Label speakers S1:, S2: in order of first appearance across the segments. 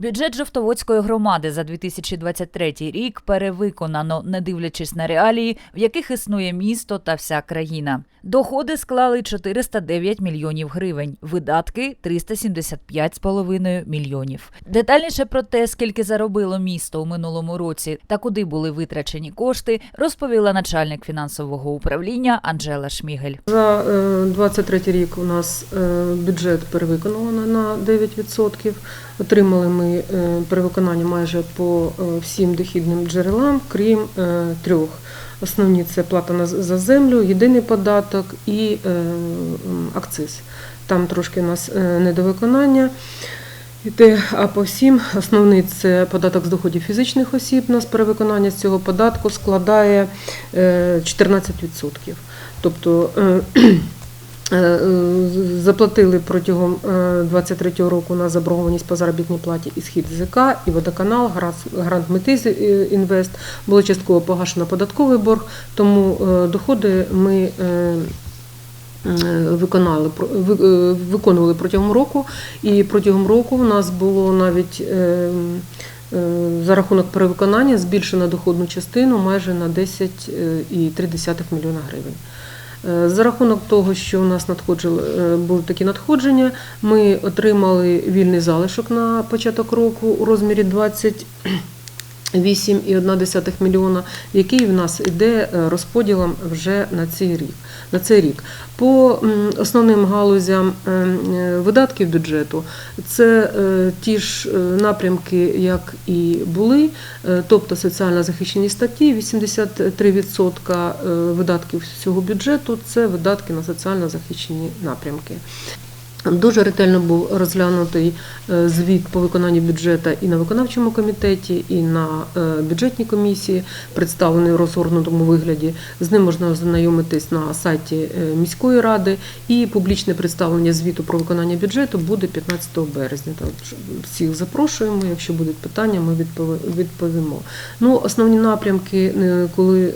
S1: Бюджет Жовтоводської громади за 2023 рік перевиконано, не дивлячись на реалії, в яких існує місто та вся країна. Доходи склали 409 мільйонів гривень, видатки 375,5 мільйонів. Детальніше про те, скільки заробило місто у минулому році та куди були витрачені кошти, розповіла начальник фінансового управління Анжела Шмігель.
S2: За е, 23 рік у нас е, бюджет перевиконано на 9%. Отримали ми е, перевиконання майже по е, всім дохідним джерелам, крім е, трьох. Основні це плата за землю, єдиний податок і акциз. Там трошки у нас недовиконання. А по всім основний це податок з доходів фізичних осіб. Нас перевиконання з цього податку складає е, 14%. Тобто заплатили протягом 23 року на заборгованість по заробітній платі і схід ЗК, і водоканал, Грант- Метиз е, Інвест. Було частково погашено податковий борг, тому е, доходи ми. е, е, Виконали е, виконували протягом року, і протягом року в нас було навіть е, е, за рахунок перевиконання збільшено доходну частину майже на 10,3 мільйона гривень. Е, За рахунок того, що у нас надходжили, е, були такі надходження, ми отримали вільний залишок на початок року у розмірі 28,1 мільйона, який в нас іде е, розподілом вже на цей рік. На цей рік. По основним галузям е, е, видатків бюджету це ті ж напрямки, як і були, тобто соціально захищені статті, 83% е, видатків всього бюджету це видатки на соціально захищені напрямки. Дуже ретельно був розглянутий е, звіт по виконанню бюджету і на виконавчому комітеті, і на е, бюджетній комісії, представлений в розгорнутому вигляді. З ним можна ознайомитись на сайті е, міської ради. І публічне представлення звіту про виконання бюджету буде 15 березня. Тож всіх запрошуємо. Якщо будуть питання, ми відповімо. Ну, основні напрямки, коли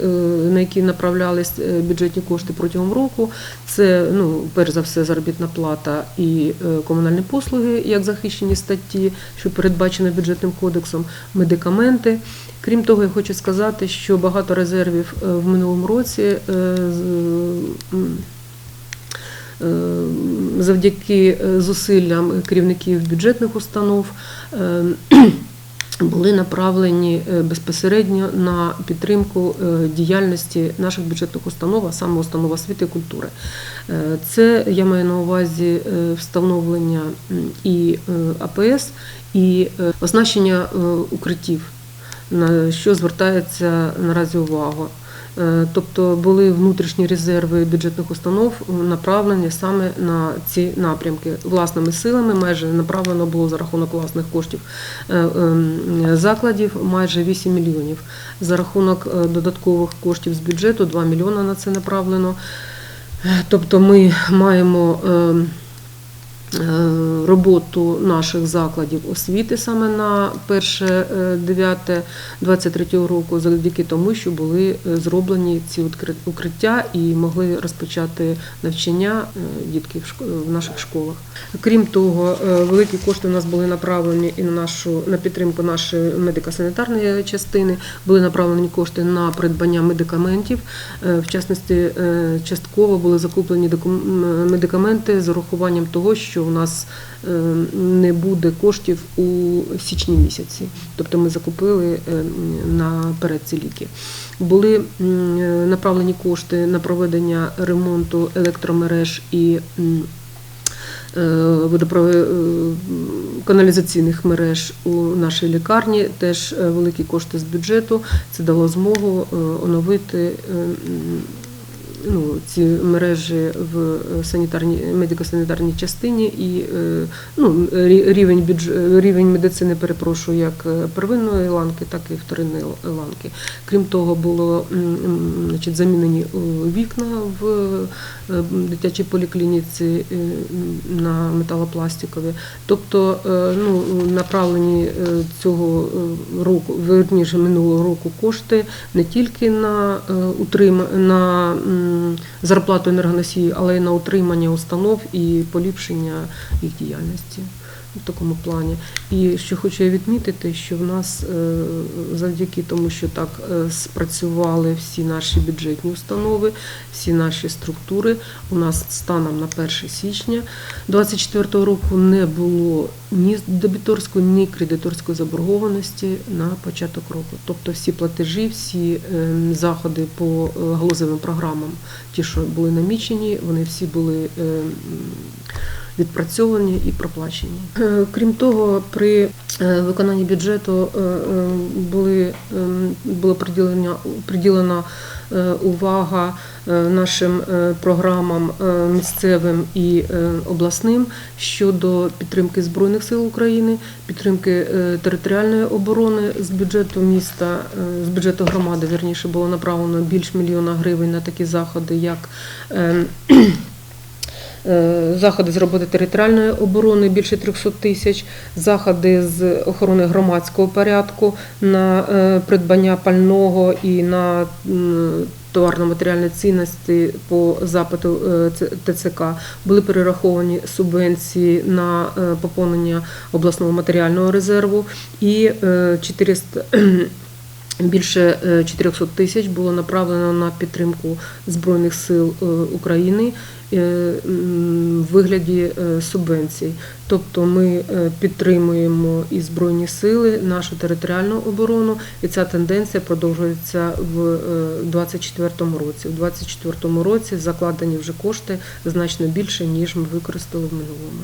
S2: на які направлялись бюджетні кошти протягом року, це ну, перш за все заробітна плата і е, комунальні послуги, як захищені статті, що передбачено бюджетним кодексом, медикаменти. Крім того, я хочу сказати, що багато резервів е, в минулому році е, завдяки зусиллям керівників бюджетних установ. Були направлені е, безпосередньо на підтримку е, діяльності наших бюджетних установ, а саме установ освіти і культури. Е, Це я маю на увазі встановлення і АПС, і оснащення укриттів, на що звертається наразі увага. Е, Тобто були внутрішні резерви бюджетних установ направлені саме на ці напрямки власними силами. Майже направлено було за рахунок власних коштів е, ем, закладів майже 8 мільйонів. За рахунок е, додаткових коштів з бюджету 2 мільйони на це направлено. Тобто ми маємо ем, роботу наших закладів освіти саме на 1.9.23 року, завдяки тому, що були е, зроблені ці укриття і могли розпочати навчання е, дітки в наших школах. Крім того, е, великі кошти у нас були направлені і на нашу на підтримку нашої медико-санітарної частини. Були направлені кошти на придбання медикаментів. Е, В частності, е, частково були закуплені медикаменти з урахуванням того, що у нас е, не буде коштів у січні місяці. Тобто ми закупили е, наперед ці ліки. Були е, направлені кошти на проведення ремонту електромереж і каналізаційних мереж у нашій лікарні. Теж великі кошти з бюджету. Це дало змогу оновити ну, ці мережі в е, санітарній медико-санітарній частині і е, ну, рівень бюдж... рівень медицини, перепрошую, як е, первинної ланки, так і вторинної ланки. Крім того, було значить, замінені вікна в дитячій поліклініці на металопластикові. Тобто ну, направлені цього року, верніше минулого року кошти не тільки на утрима на м, зарплату енергоносії, але й на утримання установ і поліпшення їх діяльності. В такому плані. І що хочу я відмітити, що в нас е, завдяки тому, що так е, спрацювали всі наші бюджетні установи, всі наші структури, у нас станом на 1 січня 2024 року не було ні дебіторської, ні кредиторської заборгованості на початок року. Тобто всі платежі, всі е, заходи по галузевим програмам, ті, що були намічені, вони всі були відпрацьовані і проплачені. Е, Крім того, при е, виконанні бюджету е, були, ем, було приділена увага нашим програмам місцевим і обласним щодо підтримки Збройних сил України, підтримки територіальної оборони з бюджету міста, з бюджету громади, вірніше, було направлено більш мільйона гривень на такі заходи, як ем, Заходи з роботи територіальної оборони більше 300 тисяч, заходи з охорони громадського порядку на е, придбання пального і на товарно-матеріальні цінності по запиту е, ТЦК. Були перераховані субвенції на е, поповнення обласного матеріального резерву і е, 400 Більше е, 400 тисяч було направлено на підтримку Збройних сил е, України е, в вигляді е, субвенцій. Тобто ми е, підтримуємо і Збройні сили, нашу територіальну оборону, і ця тенденція продовжується в 2024 році. У 2024 році закладені вже кошти значно більше, ніж ми використали в минулому.